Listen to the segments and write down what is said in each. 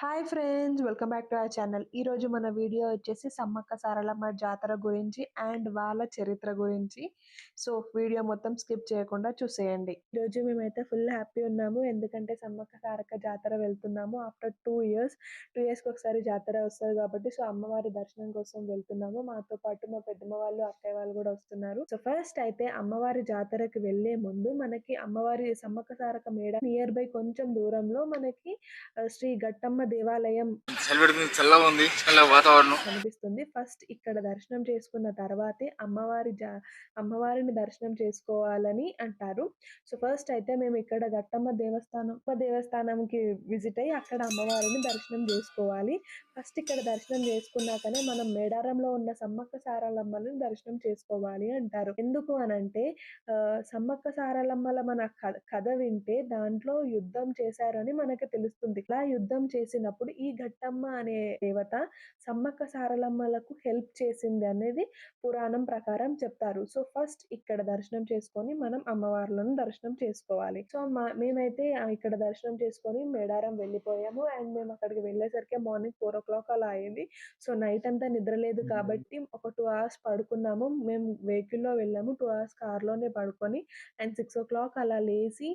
Hi friends welcome back to our channel. ఈ రోజు మన వీడియో వచ్చేసి సమ్మక్క సారలమ్మ జాతర గురించి అండ్ వాళ్ళ చరిత్ర గురించి. సో వీడియో మొత్తం స్కిప్ చేయకుండా చూసేయండి. ఈ రోజు మేమైతే ఫుల్ హ్యాపీ ఉన్నాము. ఎందుకంటే సమ్మక్క సారక్క జాతర వెళ్తున్నాము. ఆఫ్టర్ టూ ఇయర్స్ టూ ఇయర్స్కి ఒకసారి జాతర వస్తుంది కాబట్టి సో అమ్మవారి దర్శనం కోసం వెళ్తున్నాము. మాతో పాటు మా పెద్దమ్మ వాళ్ళు అక్కయ్య వాళ్ళు కూడా వస్తున్నారు. సో ఫస్ట్ అయితే అమ్మవారి జాతరకి వెళ్ళే ముందు మనకి అమ్మవారి సమ్మక్క సారక మేడ నియర్ బై కొంచెం దూరంలో మనకి శ్రీ గట్టమ్మ దేవాలయం చల్లగా ఉంది వాతావరణం. కనిపిస్తుంది. ఫస్ట్ ఇక్కడ దర్శనం చేసుకున్న తర్వాతే అమ్మవారి జా అమ్మవారిని దర్శనం చేసుకోవాలని అంటారు. సో ఫస్ట్ అయితే మేము ఇక్కడ గట్టమ్మ దేవస్థానం దేవస్థానంకి విజిట్ అయ్యి అక్కడ అమ్మవారిని దర్శనం చేసుకోవాలి. ఫస్ట్ ఇక్కడ దర్శనం చేసుకున్నాకనే మనం మేడారంలో ఉన్న సమ్మక్క సారలమ్మని దర్శనం చేసుకోవాలి అంటారు. ఎందుకు అనంటే ఆ, సమ్మక్క సారలమ్మల మన కథ- వింటే దాంట్లో యుద్ధం చేశారని మనకి తెలుస్తుంది. ఇలా యుద్ధం చేసినప్పుడు ఈ ఘట్టమ్మ అనే దేవత సమ్మక్క సారలమ్మలకు హెల్ప్ చేసింది అనేది పురాణం ప్రకారం చెప్తారు. సో ఫస్ట్ ఇక్కడ దర్శనం చేసుకొని మనం అమ్మవార్లను దర్శనం చేసుకోవాలి. సో మా- మేమైతే ఇక్కడ దర్శనం చేసుకొని మేడారం వెళ్ళిపోయాము. అండ్ మేము అక్కడికి వెళ్ళేసరికి మార్నింగ్ ఫోర్ ఓ క్లాక్ అలా అయింది. సో నైట్ అంతా నిద్ర లేదు కాబట్టి ఒక టూ అవర్స్ పడుకున్నాము. మేము వెహికల్లో వెళ్ళాము. టూ అవర్స్ కార్లోనే పడుకొని అండ్ సిక్స్ ఓ క్లాక్ అలా లేచి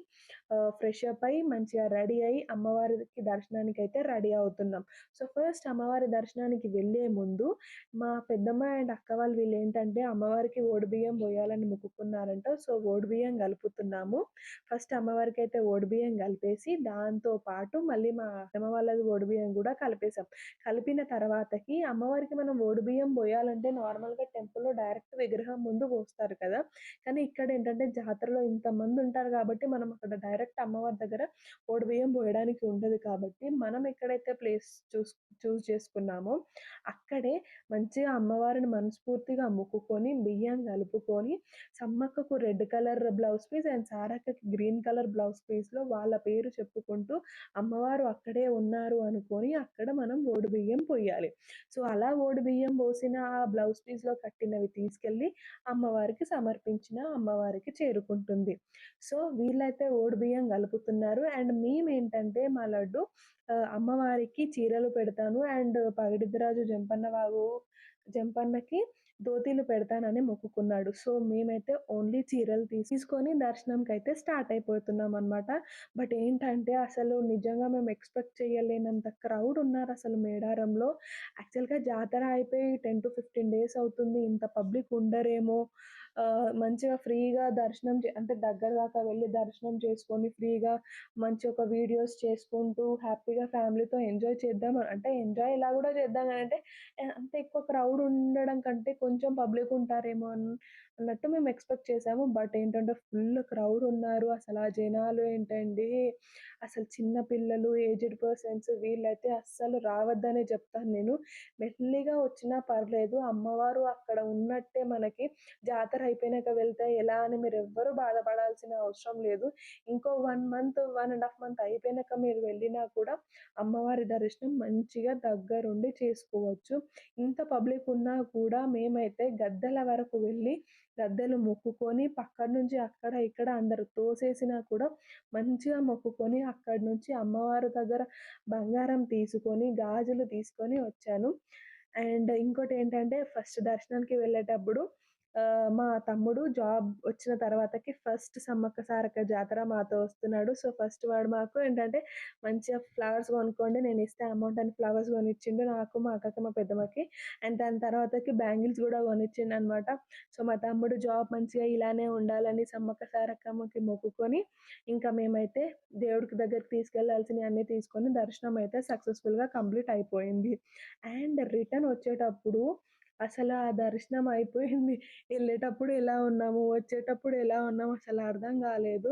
ఫ్రెష్ అప్ అయి మంచిగా రెడీ అయ్యి అమ్మవారికి దర్శనానికి అయితే రెడీ అవుతున్నాం. సో ఫస్ట్ అమ్మవారి దర్శనానికి వెళ్ళే ముందు మా పెద్దమ్మ అండ్ అక్క వాళ్ళు వీళ్ళు ఏంటంటే అమ్మవారికి బియ్యం పోయాలని మొక్కుకున్నారంట. సో బియ్యం కలుపుతున్నాము. ఫస్ట్ అమ్మవారికి అయితే బియ్యం కలిపేసి దాంతో పాటు మళ్ళీ మా అమ్మ వాళ్ళది బియ్యం కూడా కలిపేసాం కలిపిన తర్వాతకి అమ్మవారికి మనం బియ్యం పోయాలంటే నార్మల్గా టెంపుల్లో టెంపుల్లో డైరెక్ట్ విగ్రహం ముందు పోస్తారు కదా. కానీ ఇక్కడ ఏంటంటే జాతరలో ఇంత మంది ఉంటారు కాబట్టి మనం అక్కడ డైరెక్ట్ అమ్మవారి దగ్గర బియ్యం పోయడానికి ఉండదు కాబట్టి మనం ఇక్కడ ఎక్కడైతే ప్లేస్ చూస్ చూస్ చేసుకున్నామో అక్కడే మంచిగా అమ్మవారిని మనస్ఫూర్తిగా మొక్కుకొని బియ్యం కలుపుకొని సమ్మక్కకు red colour blouse piece and సారక్కకి green colour blouse పీస్లో వాళ్ళ పేరు చెప్పుకుంటూ అమ్మవారు అక్కడే ఉన్నారు అనుకొని అక్కడ మనం ఓడి బియ్యం పోయాలి. సో అలా ఓడి బియ్యం పోసిన ఆ బ్లౌజ్ పీస్లో కట్టినవి తీసుకెళ్ళి అమ్మవారికి సమర్పించిన అమ్మవారికి చేరుకుంటుంది. సో వీళ్ళైతే ఓడి బియ్యం కలుపుతున్నారు అండ్ మేము ఏంటంటే మా లడ్డు అమ్మవారికి చీరలు పెడతాను. అండ్ పగిడిద్దరాజు జంపన్న బాబు జంపన్నకి ధోతీలు పెడతానని మొక్కుకున్నాడు. సో మేమైతే ఓన్లీ చీరలు తీసుకొని దర్శనంకి అయితే స్టార్ట్ అయిపోతున్నాం అనమాట బట్ ఏంటంటే అసలు నిజంగా మేము ఎక్స్పెక్ట్ చేయలేనంత క్రౌడ్ ఉన్నారు అసలు మేడారంలో. యాక్చువల్గా జాతర అయిపోయి టెన్ టు ఫిఫ్టీన్ డేస్ అవుతుంది. ఇంత పబ్లిక్ ఉండరేమో మంచిగా ఫ్రీగా దర్శనం చే- అంటే దగ్గర దాకా వెళ్ళి దర్శనం చేసుకొని ఫ్రీగా మంచి ఒక వీడియోస్ చేసుకుంటూ హ్యాపీగా ఫ్యామిలీతో ఎంజాయ్ చేద్దాం అని- అంటే ఎంజాయ్ ఇలా కూడా చేద్దాం అని అంటే అంత ఎక్కువ క్రౌడ్ ఉండడం కంటే కొంచెం పబ్లిక్ ఉంటారేమో అని అన్నట్టు మేము ఎక్స్పెక్ట్ చేసాము. బట్ ఏంటంటే ఫుల్ క్రౌడ్ ఉన్నారు అసలు ఆ జనాలు ఏంటండి అసలు చిన్న పిల్లలు ఏజ్డ్ పర్సన్స్ వీళ్ళైతే అస్సలు రావద్దనే చెప్తాను నేను. మెల్లిగా వచ్చినా పర్లేదు. అమ్మవారు అక్కడ ఉన్నట్టే మనకి జాతర అయిపోయినాక వెళ్తే ఎలా అని మీరు ఎవ్వరూ బాధపడాల్సిన అవసరం లేదు. ఇంకో one month one and half month అయిపోయినాక మీరు వెళ్ళినా కూడా అమ్మవారి దర్శనం మంచిగా దగ్గరుండి చేసుకోవచ్చు. ఇంత పబ్లిక్ ఉన్నా కూడా మేమైతే గద్దెల వరకు వెళ్ళి గద్దెలు మొక్కుకొని పక్కన నుంచి అక్కడ ఇక్కడ అందరు తోసేసినా కూడా మంచిగా మొక్కుకొని అక్కడి నుంచి అమ్మవారి దగ్గర బంగారం తీసుకొని గాజులు తీసుకొని వచ్చాను. అండ్ ఇంకోటి ఏంటంటే ఫస్ట్ దర్శనానికి వెళ్ళేటప్పుడు మా తమ్ముడు జాబ్ వచ్చిన తర్వాతకి ఫస్ట్ సమ్మక్క సారక్క జాతర మాతో వస్తున్నాడు. సో ఫస్ట్ వాడు మాకు ఏంటంటే మంచిగా ఫ్లవర్స్ కొనుక్కోండి నేను ఇస్తే అమౌంట్ అని ఫ్లవర్స్ కొనిచ్చిండు నాకు మా అక్కకి మా పెద్దమ్మకి. అండ్ దాని తర్వాతకి బ్యాంగిల్స్ కూడా కొనిచ్చిండు అనమాట సో మా తమ్ముడు జాబ్ మంచిగా ఇలానే ఉండాలని సమ్మక్క సారక్కమ్మకి మొక్కుకొని ఇంకా మేమైతే దేవుడికి దగ్గరికి తీసుకెళ్ళాల్సినవి అన్నీ తీసుకొని దర్శనం అయితే సక్సెస్ఫుల్గా కంప్లీట్ అయిపోయింది. అండ్ రిటర్న్ వచ్చేటప్పుడు అసలు ఆ దర్శనం అయిపోయింది. వెళ్ళేటప్పుడు ఎలా ఉన్నాము? వచ్చేటప్పుడు ఎలా ఉన్నాము? అసలు అర్థం కాలేదు.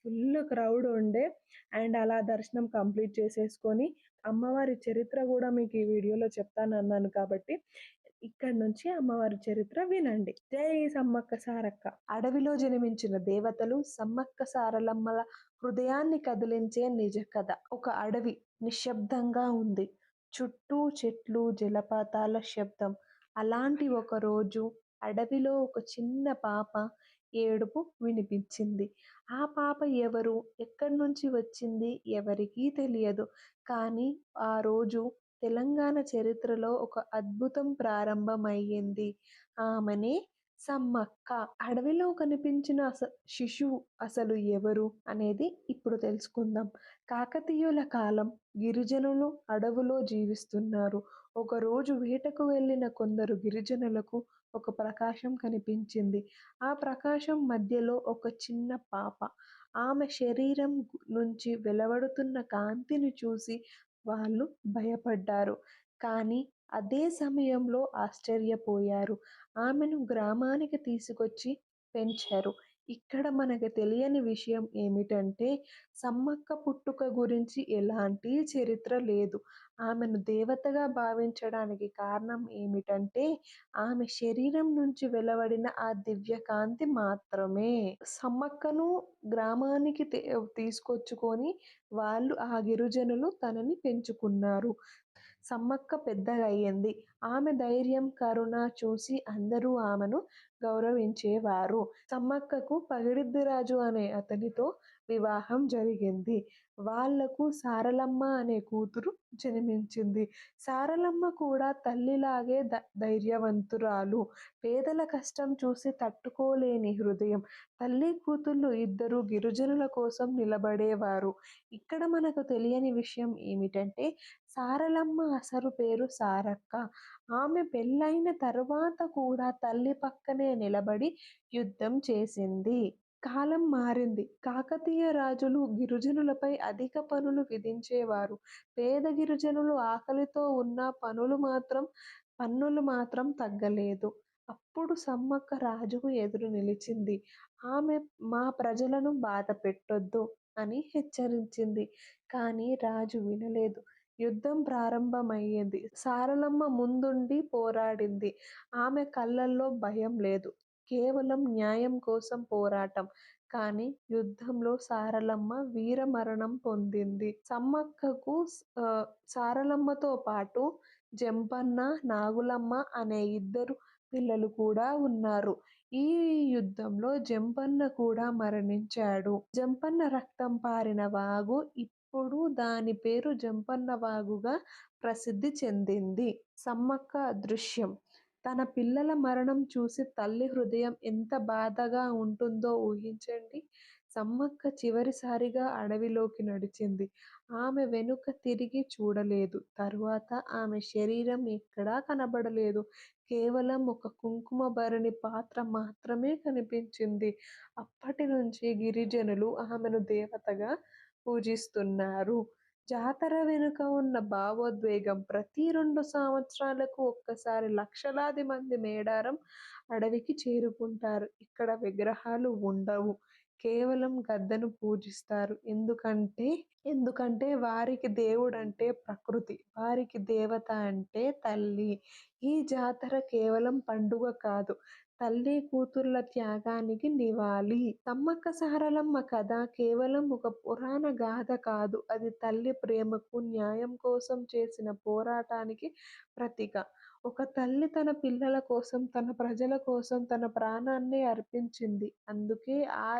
ఫుల్ క్రౌడ్ ఉండే. అండ్ అలా దర్శనం కంప్లీట్ చేసేసుకొని అమ్మవారి చరిత్ర కూడా మీకు ఈ వీడియోలో చెప్తాను అన్నాను కాబట్టి ఇక్కడ నుంచి అమ్మవారి చరిత్ర వినండి. జై సమ్మక్క సారక్క. అడవిలో జన్మించిన దేవతలు సమ్మక్క సారలమ్మల హృదయాన్ని కదిలించే నిజ కథ. ఒక అడవి నిశ్శబ్దంగా ఉంది. చుట్టూ చెట్లు జలపాతాల శబ్దం. అలాంటి ఒక రోజు అడవిలో ఒక చిన్న పాప ఏడుపు వినిపించింది. ఆ పాప ఎవరు? ఎక్కడి నుంచి వచ్చింది? ఎవరికీ తెలియదు. కానీ ఆ రోజు తెలంగాణ చరిత్రలో ఒక అద్భుతం ప్రారంభమయ్యింది. ఆమెనే సమ్మక్క. అడవిలో కనిపించిన అస శిశువు అసలు ఎవరు? అనేది ఇప్పుడు తెలుసుకుందాం. కాకతీయుల కాలం. గిరిజనులు అడవులో జీవిస్తున్నారు. ఒకరోజు వేటకు వెళ్ళిన కొందరు గిరిజనులకు ఒక ప్రకాశం కనిపించింది. ఆ ప్రకాశం మధ్యలో ఒక చిన్న పాప. ఆమె శరీరం నుంచి వెలువడుతున్న కాంతిని చూసి వాళ్ళు భయపడ్డారు. కానీ అదే సమయంలో ఆశ్చర్యపోయారు. ఆమెను గ్రామానికి తీసుకొచ్చి పెంచారు. ఇక్కడ మనకు తెలియని విషయం ఏమిటంటే సమ్మక్క పుట్టుక గురించి ఎలాంటి చరిత్ర లేదు. ఆమెను దేవతగా భావించడానికి కారణం ఏమిటంటే ఆమె శరీరం నుంచి వెలువడిన ఆ దివ్యకాంతి మాత్రమే. సమ్మక్కను గ్రామానికి తీసుకొచ్చుకొని వాళ్ళు ఆ గిరిజనులు తనని పెంచుకున్నారు. సమ్మక్క పెద్దగయ్యింది. ఆమె ధైర్యం, కరుణ చూసి అందరూ ఆమెను గౌరవించేవారు. సమ్మక్కకు పగిడిద్దిరాజు అనే అతనితో వివాహం జరిగింది. వాళ్ళకు సారలమ్మ అనే కూతురు జన్మించింది. సారలమ్మ కూడా తల్లిలాగే ద ధైర్యవంతురాలు. పేదల కష్టం చూసి తట్టుకోలేని హృదయం. తల్లి కూతుళ్ళు ఇద్దరు గిరిజనుల కోసం నిలబడేవారు. ఇక్కడ మనకు తెలియని విషయం ఏమిటంటే సారలమ్మ అసలు పేరు సారక్క. ఆమె పెళ్ళైన తరువాత కూడా తల్లి పక్కనే నిలబడి యుద్ధం చేసింది. కాలం మారింది. కాకతీయ రాజులు గిరిజనులపై అధిక పనులు విధించేవారు. పేద గిరిజనులు ఆకలితో ఉన్న పనులు మాత్రం పన్నులు మాత్రం తగ్గలేదు. అప్పుడు సమ్మక్క రాజుకు ఎదురు నిలిచింది. ఆమె మా ప్రజలను బాధపెట్టొద్దు అని హెచ్చరించింది. కానీ రాజు వినలేదు. యుద్ధం ప్రారంభమయ్యింది. సారలమ్మ ముందుండి పోరాడింది. ఆమె కళ్ళల్లో భయం లేదు. కేవలం న్యాయం కోసం పోరాటం. కానీ యుద్ధంలో సారలమ్మ వీరమరణం పొందింది. సమ్మక్కకు సారలమ్మతో పాటు జంపన్న, నాగులమ్మ అనే ఇద్దరు పిల్లలు కూడా ఉన్నారు. ఈ యుద్ధంలో జంపన్న కూడా మరణించాడు. జంపన్న రక్తం పారిన వాగు అప్పుడు దాని పేరు జంపన్నవాగుగా ప్రసిద్ధి చెందింది. సమ్మక్క దృశ్యం తన పిల్లల మరణం చూసి తల్లి హృదయం ఎంత బాధగా ఉంటుందో ఊహించండి. సమ్మక్క చివరిసారిగా అడవిలోకి నడిచింది. ఆమె వెనుక తిరిగి చూడలేదు. తరువాత ఆమె శరీరం ఎక్కడా కనబడలేదు. కేవలం ఒక కుంకుమ భరణి పాత్ర మాత్రమే కనిపించింది. అప్పటి నుంచి గిరిజనులు ఆమెను దేవతగా పూజిస్తున్నారు. జాతర వెనుక ఉన్న భావోద్వేగం ప్రతి రెండు సంవత్సరాలకు ఒక్కసారి లక్షలాది మంది మేడారం అడవికి చేరుకుంటారు. ఇక్కడ విగ్రహాలు ఉండవు. కేవలం గద్దను పూజిస్తారు. ఎందుకంటే ఎందుకంటే వారికి దేవుడంటే ప్రకృతి. వారికి దేవత అంటే తల్లి. ఈ జాతర కేవలం పండుగ కాదు. తల్లి కూతుర్ల త్యాగానికి నివాళి. సమ్మక్క సారలమ్మ కథ కేవలం ఒక పురాణ గాథ కాదు. అది తల్లి ప్రేమకు, న్యాయం కోసం చేసిన పోరాటానికి ప్రతీక. ఒక తల్లి తన పిల్లల కోసం, తన ప్రజల కోసం తన ప్రాణాన్ని అర్పించింది. అందుకే ఆ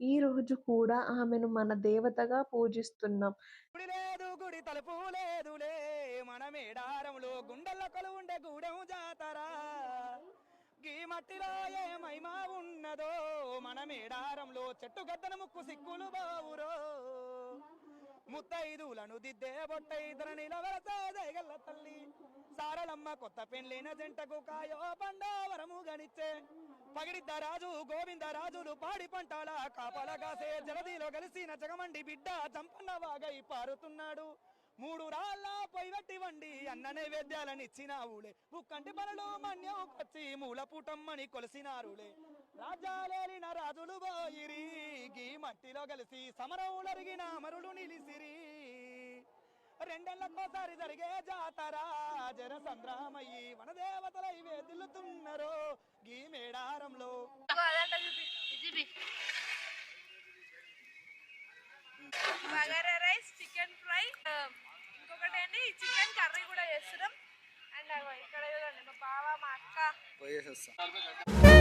ఈ రోజు కూడా ఆమెను మన దేవతగా పూజిస్తున్నాం. గుడి లేదు గుడి తలుపు లేదులే మన మేడారంలో కొలువుండే గూడెం జాతరా గీ మట్టిలో ఏ మహిమ ఉన్నదో? మన మేడారంలో చెట్టు గద్దన ముక్కు సిక్కులు బావురో? ముత్తైదులను దిద్దే బొట్ట నిలవరసే జయగల్ల తల్లి. సారలమ్మ కొత్త పెండ్లిన జంటకు కాయో పండో వరము గనిచ్చే పగిడిద్ద రాజు గోవింద రాజులు పాడి పంటాల కాపలగాసే జలదిలో కలిసిన జగమండి బిడ్డ చంపన్న వాగై పారుతున్నాడు. మూడు రాళ్ళ పొయ్యట్టి వండి అన్న నైవేద్యాలనిచ్చినావులే ముక్కంటి పనులు మన్యం కొచ్చి మూల పుటమ్మని కొలిసినారులే. రాజాలేలిన రాజులు పోయిరి గీ మట్టిలో కలిసి సమరవులరిగిన అమరులు నిలిసిరి. రెండేళ్ళకోసారి జరిగే జాతర జన సంద్రామయ్యి వనదేవతలై వేదిల్లుతున్నారు గీ మేడారంలో. బగారా రైస్ చికెన్ ఫ్రై ఇంకొకటి ఏంటి చికెన్ కర్రీ కూడా చేస్తున్నాం. అండ్ ఇక్కడ చూడండి మా బావ మా అక్క.